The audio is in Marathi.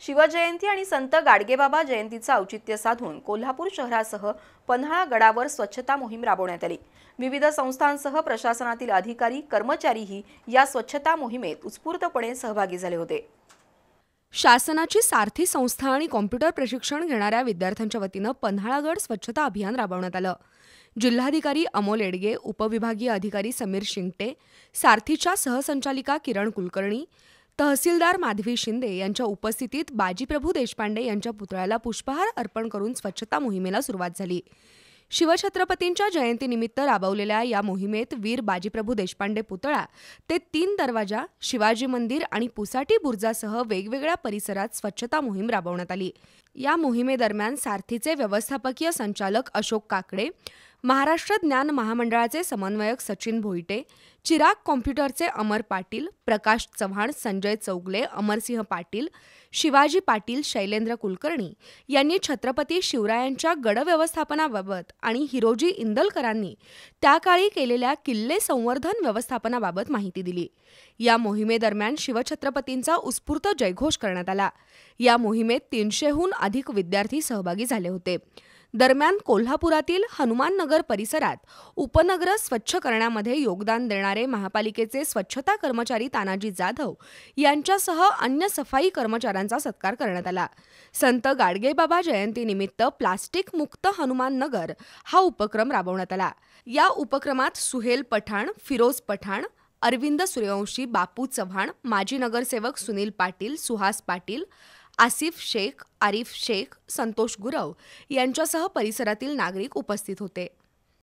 शिवजयंती आणि संत गाडगेबाबा जयंतीचं औचित्य साधून कोल्हापूर शहरासह पन्हाळा गडावर स्वच्छता मोहीम राबवण्यात आली. विविध संस्थांसह प्रशासनातील अधिकारी कर्मचारीही या स्वच्छता मोहिमेत उत्स्फूर्तपणे सहभागी झाले होते. शासनाची सारथी संस्था आणि कॉम्प्युटर प्रशिक्षण घेणाऱ्या विद्यार्थ्यांच्या वतीनं पन्हाळागड स्वच्छता अभियान राबवण्यात आलं. जिल्हाधिकारी अमोल एडगे उपविभागीय अधिकारी समीर शिंगटे सारथीच्या सहसंचालिका किरण कुलकर्णी तहसीलदार माधवी शिंदे यांच्या उपस्थितीत बाजीप्रभू देशपांडे यांच्या पुतळ्याला पुष्पहार अर्पण करून स्वच्छता मोहिमेला सुरुवात झाली. शिवछत्रपतींच्या जयंतीनिमित्त राबवलेल्या या मोहिमेत वीर बाजीप्रभू देशपांडे पुतळा ते तीन दरवाजा शिवाजी मंदिर आणि पुसाटी बुर्जासह वेगवेगळ्या परिसरात स्वच्छता मोहीम राबवण्यात आली. या मोहिमेदरम्यान सारथीचे व्यवस्थापकीय संचालक अशोक काकडे महाराष्ट्र ज्ञान महामंडळाचे समन्वयक सचिन भोईटे चिराग कॉम्प्युटरचे अमर पाटील प्रकाश चव्हाण संजय चौगले अमरसिंह पाटील शिवाजी पाटील शैलेंद्र कुलकर्णी यांनी छत्रपती शिवरायांच्या गड व्यवस्थापनाबाबत आणि हिरोजी इंदलकरांनी त्याकाळी केलेल्या किल्ले संवर्धन व्यवस्थापनाबाबत माहिती दिली. या मोहिमेदरम्यान शिवछत्रपतींचा उत्स्फूर्त जयघोष करण्यात आला. या मोहिमेत तीनशेहून अधिक विद्यार्थी सहभागी झाले होते. दरम्यान कोल्हापुरातील हनुमाननगर परिसरात उपनगर स्वच्छ करण्यामध्ये योगदान देणारे महापालिकेचे स्वच्छता कर्मचारी तानाजी जाधव यांच्यासह अन्य सफाई कर्मचाऱ्यांचा सत्कार करण्यात आला. संत गाडगेबाबा जयंतीनिमित्त प्लास्टिक मुक्त हनुमान नगर हा उपक्रम राबवण्यात आला. या उपक्रमात सुहेल पठाण फिरोज पठाण अरविंद सूर्यवंशी बापू चव्हाण माजी नगरसेवक सुनील पाटील सुहास पाटील आसिफ शेख आरिफ शेख संतोष गुरव यांच्यासह परिसरातील नागरिक उपस्थित होते.